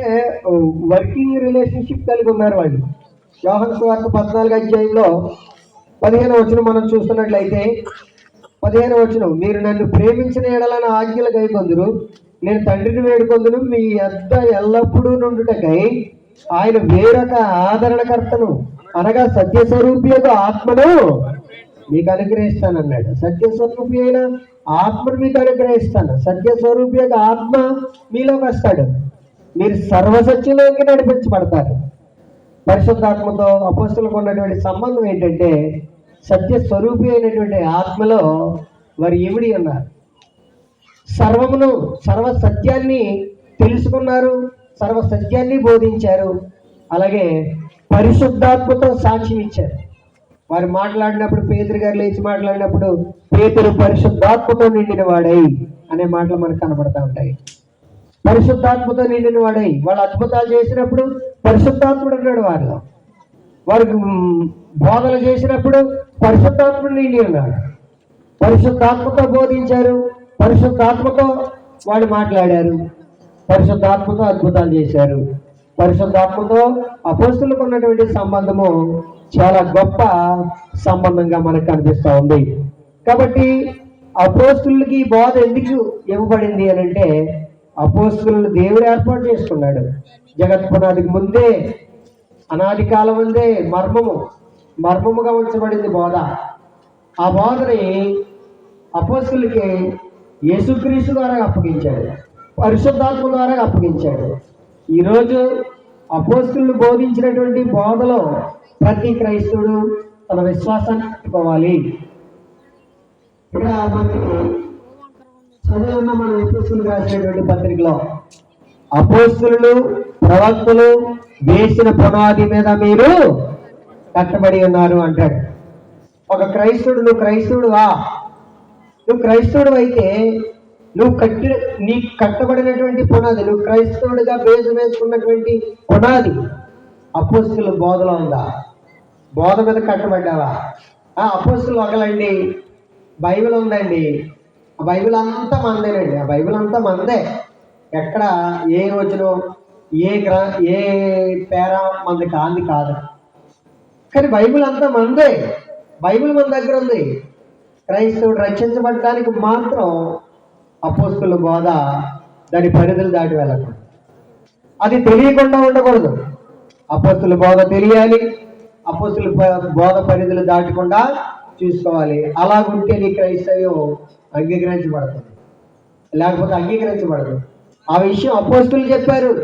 అంటే working relationship కలిగి ఉన్నారు వాళ్ళు. యోహన్ స్వార్థ పద్నాలుగు అధ్యాయంలో పదిహేను వచనం మనం చూస్తున్నట్లయితే పదిహేను వచనం మీరు నన్ను ప్రేమించిన ఎడలని ఆజ్ఞలు కైకొందురు నేను తండ్రిని వేడుకొందును. మీ అద్ద ఎల్లప్పుడూ నుండుటకై ఆయన వేరొక ఆదరణకర్తను అనగా సత్యస్వరూపి యొక్క ఆత్మను మీకు అనుగ్రహిస్తానన్నాడు. సత్యస్వరూపి అయిన ఆత్మను మీకు అనుగ్రహిస్తాను. సత్యస్వరూపి యొక్క ఆత్మ మీలోకి వస్తాడు. మీరు సర్వసత్యంలోకి నడిపించబడతారు. పరిశుద్ధాత్మతో అపోస్తులకు ఉన్నటువంటి సంబంధం ఏంటంటే సత్య స్వరూపి అయినటువంటి ఆత్మలో వారు ఇమిడి ఉన్నారు. సర్వమును సర్వ సత్యాన్ని తెలుసుకున్నారు సర్వ సత్యాన్ని బోధించారు అలాగే పరిశుద్ధాత్మతో సాక్ష్యం ఇచ్చారు. వారు మాట్లాడినప్పుడు పేతురు గారు లేచి మాట్లాడినప్పుడు పేతురు పరిశుద్ధాత్మతో నిండిన వాడై అనే మాటలు మనకు కనబడతా ఉంటాయి. పరిశుద్ధాత్మతో నిండిన వాడై వాళ్ళు అద్భుతాలు చేసినప్పుడు పరిశుద్ధాత్ముడు ఉన్నాడు వారిలో. వారికి బోధలు బోధన చేసినప్పుడు పరిశుద్ధాత్ముడు నిండి ఉన్నాడు. పరిశుద్ధాత్మతో బోధించారు పరిశుద్ధాత్మతో వాళ్ళు మాట్లాడారు పరిశుద్ధాత్మతో అద్భుతాలు చేశారు. పరిశుద్ధాత్మతో అపోస్తులకు ఉన్నటువంటి సంబంధము చాలా గొప్ప సంబంధంగా మనకు కనిపిస్తూ ఉంది. కాబట్టి అపోస్తులకి బోధ ఎందుకు ఇవ్వబడింది అని అంటే అపోస్తులను దేవుడు ఏర్పాటు చేసుకున్నాడు. జగత్పునాదికి ముందే అనాది కాలం ముందే మర్మము మర్మముగా ఉంచబడింది బోధ. ఆ బోధని అపోస్తులకి యేసుక్రీస్తు ద్వారా అప్పగించాడు. పరిశుద్ధాత్మ ద్వారా అప్పగించాడు. ఈరోజు అపోస్తులు బోధించినటువంటి బోధలో ప్రతి క్రైస్తవుడు తన విశ్వాసాన్ని పెట్టుకోవాలి. ఇక్కడ మనకి చదువున్న మన అపోస్తులు రాసినటువంటి పత్రికలో అపోస్తులు ప్రవక్తలు వేసిన పునాది మీద మీరు కట్టబడి ఉన్నారు అంటాడు. ఒక క్రైస్తవుడు నువ్వు క్రైస్తవుడువా నువ్వు క్రైస్తవుడు అయితే నువ్వు కట్టి నీ కట్టబడినటువంటి పునాది నువ్వు క్రైస్తవుడిగా బేజు వేసుకున్నటువంటి పునాది అపోస్తుల బోధలో ఉందా? బోధ మీద కట్టబడ్డావా? ఆ అపోస్తులు ఒకలండి బైబిల్ ఉందండి. ఆ బైబిల్ అంతా మందేనండి. ఆ బైబిల్ అంతా మందే. ఎక్కడ ఏ రోజులో ఏ గ్ర ఏ పేర మంది కాంది కాదు. కానీ బైబిల్ అంతా మందే. బైబిల్ మన దగ్గర ఉంది. క్రైస్తవుడు రక్షించబడడానికి మాత్రం అపోస్తుల బోధ దాని పరిధులు దాటి వెళ్ళకూడదు. అది తెలియకుండా ఉండకూడదు. అపోస్తుల బోధ తెలియాలి. అపోస్తుల బోధ పరిధులు దాటకుండా చూసుకోవాలి. అలాగుంటే నీ క్రైస్తవ్యం అంగీకరించబడుతుంది. లేకపోతే అంగీకరించబడదు. ఆ విషయం అపోస్తులు చెప్పారు.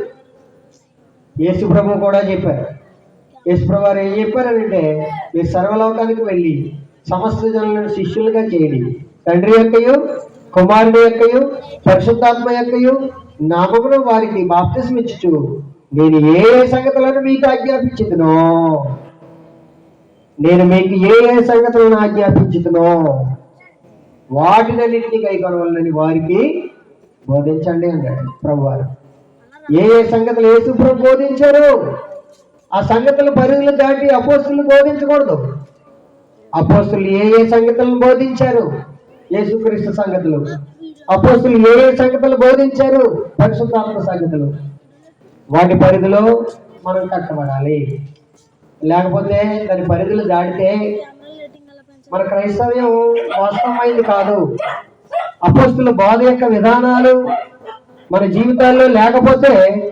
యేసుప్రభు కూడా చెప్పారు. యేసుప్రభు ఏం చెప్పారంటే మీరు సర్వలోకానికి వెళ్ళి సమస్త జనులను శిష్యులుగా చేయండి. తండ్రి యొక్కయు కుమారుడు యొక్కయు పరిశుద్ధాత్మ యొక్కయు నామమును వారికి బాప్తిస్మిచ్చు నేను ఏ సంగతులను మీకు ఆజ్ఞాపించదునో నేను మీకు ఏ ఏ సంగతులను ఆజ్ఞాపించుతునో వాటినన్నింటినీ కైకొనవలనని వారికి బోధించండి అన్నాడు ప్రభువారు. ఏ ఏ సంగతులు యేసు ప్రభు బోధించారు? ఆ సంగతుల పరిధులు దాటి అపోస్తులు బోధించకూడదు. అపోస్తులు ఏ ఏ సంగతులను బోధించారు? యేసుక్రీస్తు సంగతులు. అపోస్తులు ఏ ఏ సంగతులు బోధించారు? పరిశుద్ధాత్మ సంగతులు. వాటి పరిధిలో మనం కట్టబడాలి. లేకపోతే దాని పరిధులు దాటితే మన క్రైస్తవ్యం వాస్తవమైంది కాదు. అపోస్తుల బోధ యొక్క విధానాలు మన జీవితాల్లో లేకపోతే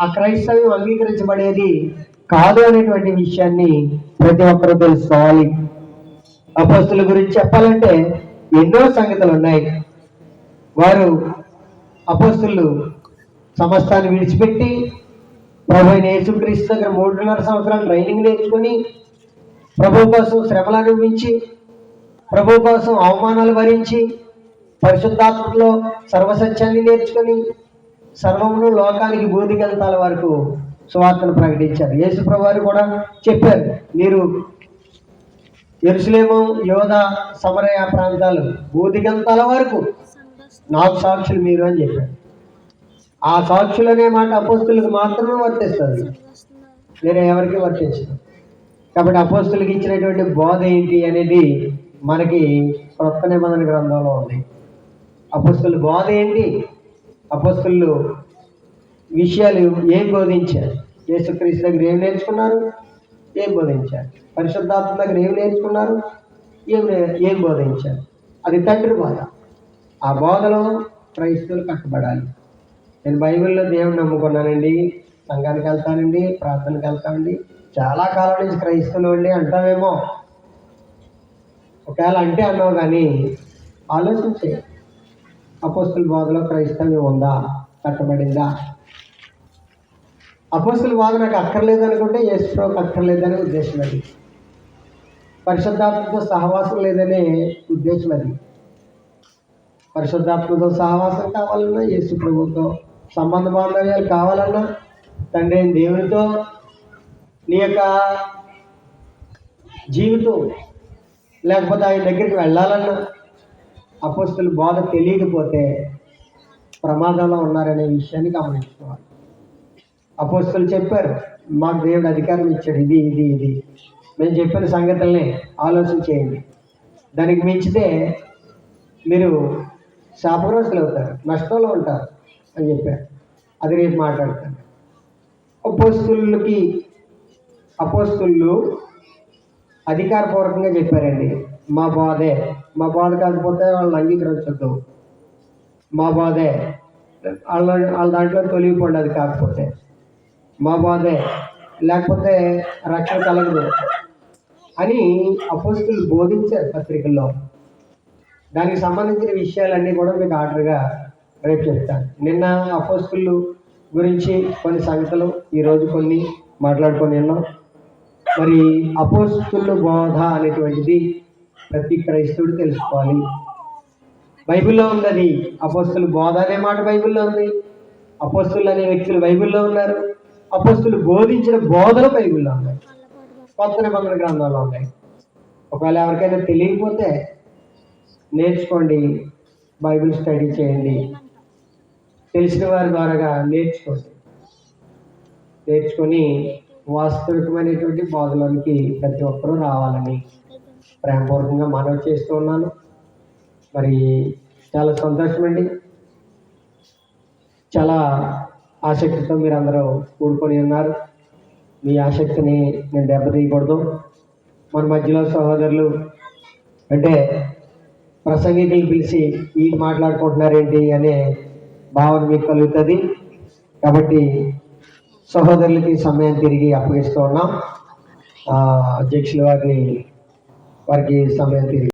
ఆ క్రైస్తవ్యం అంగీకరించబడేది కాదు అనేటువంటి విషయాన్ని ప్రతి ఒక్కరూ తెలుసుకోవాలి. అపోస్తుల గురించి చెప్పాలంటే ఎన్నో సంగతులు ఉన్నాయి. వారు అపోస్తులు సమస్తాన్ని విడిచిపెట్టి ప్రభు యేసుక్రీస్తు దగ్గర మూడున్నర సంవత్సరాలు ట్రైనింగ్ నేర్చుకొని ప్రభు కోసం శ్రమలు అనుభవించి ప్రభు కోసం అవమానాలు భరించి పరిశుద్ధాత్మలో సర్వసత్యాన్ని నేర్చుకొని సర్వమును లోకానికి బూదిగంతాల వరకు సువార్తను ప్రకటించారు. యేసు ప్రభువారు కూడా చెప్పారు మీరు ఎరుసలేము యోధ సమరయ ప్రాంతాలు బూదిగంతాల వరకు నాకు సాక్షులు మీరు అని చెప్పారు. ఆ సాక్షులు అనే మాట అపోస్తులకు మాత్రమే వర్తిస్తుంది. వేరే ఎవరికి వర్తించదు. కాబట్టి అపోస్తులకు ఇచ్చినటువంటి బోధ ఏంటి అనేది మనకి కొత్త నిబంధన గ్రంథంలో ఉంది. అపోస్తుల బోధ ఏంటి? అపోస్తులు విషయాలు ఏం బోధించారు? యేసుక్రీస్తు దగ్గర ఏం నేర్చుకున్నారు? ఏం బోధించారు? పరిశుద్ధాత్మ దగ్గర ఏం నేర్చుకున్నారు? ఏం ఏం బోధించారు? అది తండ్రి బోధ. ఆ బోధలో క్రైస్తవులు కట్టబడాలి. నేను బైబిల్లో దేవుని నమ్ముకున్నానండి. సంఘానికి వెళ్తానండి ప్రార్థనకి వెళ్తానండి చాలా కాలం నుంచి క్రైస్తవులు అండి అంటావేమో. ఒకవేళ అంటే అన్నావు కానీ ఆలోచించే. అపోస్తుల బాధలో క్రైస్తవ్యం ఉందా? కట్టబడిందా? అపోస్తుల బాధ నాకు అక్కర్లేదు అనుకుంటే యేసుప్రభుకి అక్కర్లేదనే ఉద్దేశం అది. పరిశుద్ధాత్మతో సహవాసం లేదనే ఉద్దేశం అది. పరిశుద్ధాత్మతో సహవాసం కావాలన్నా యేసు ప్రభుత్వం సంబంధ బాంధవ్యాలు కావాలన్నా తండ్రి దేవునితో నీ యొక్క జీవితం లేకపోతే ఆయన దగ్గరికి వెళ్ళాలన్నా అపోస్తుల బాధ తెలియకపోతే ప్రమాదంలో ఉన్నారనే విషయాన్ని గమనించుకోవాలి. అపోస్తులు చెప్పారు మాకు దేవుడు అధికారం ఇచ్చాడు ఇది ఇది ఇది. మేము చెప్పిన సంగతుల్ని ఆలోచన చేయండి. దానికి మించితే మీరు శాపగ్రస్తులు అవుతారు నష్టంలో ఉంటారు. అని చెప్పారు. అది రేపు మాట్లాడతాను. అపోస్తులకి అపోస్తులు అధికారపూర్వకంగా చెప్పారండి మా బాధే. మా బాధ కాకపోతే వాళ్ళని అంగీకరించద్దు. మా బాధే. వాళ్ళ వాళ్ళ దాంట్లో తొలగిపోండి అది కాకపోతే. మా బాధే. లేకపోతే రక్షణ కలగదు అని అపోస్తులు బోధించారు పత్రికల్లో. దానికి సంబంధించిన విషయాలన్నీ కూడా మీకు ఆర్డర్గా రేపు చెప్తాను నిన్న అపోస్తులు గురించి కొన్ని సంగతులు ఈరోజు కొన్ని మాట్లాడుకొని ఉన్నాం. మరి అపోస్తులు బోధ అనేటువంటిది ప్రతి క్రైస్తవుడు తెలుసుకోవాలి. బైబిల్లో ఉన్నది అపోస్తులు బోధ అనే మాట బైబిల్లో ఉంది. అపోస్తులు అనే వ్యక్తులు బైబిల్లో ఉన్నారు. అపోస్తులు బోధించిన బోధలు బైబిల్లో ఉన్నాయి. కొత్త నిబంధన గ్రంథాల్లో ఉన్నాయి. ఒకవేళ ఎవరికైనా తెలియకపోతే నేర్చుకోండి బైబిల్ స్టడీ చేయండి. తెలిసిన వారి ద్వారాగా నేర్చుకోండి. నేర్చుకొని వాస్తవికమైనటువంటి బోధలోనికి ప్రతి ఒక్కరూ రావాలని ప్రేమపూర్వకంగా మనవి చేస్తూ ఉన్నాను. మరి చాలా సంతోషం అండి చాలా ఆసక్తితో మీరు అందరూ కూడుకొని ఉన్నారు. మీ ఆసక్తిని నేను దెబ్బతీయకూడదు. మన మధ్యలో సహోదరులు అంటే ప్రసంగికులు పిలిచి ఈ మాట్లాడుకుంటున్నారేంటి అనే భావన మీకు కలుగుతుంది కాబట్టి సహోదరులకి సమయం తిరిగి అప్పగిస్తూ ఉన్నాం. అధ్యక్షుల వారిని వారికి సమయం తిరిగి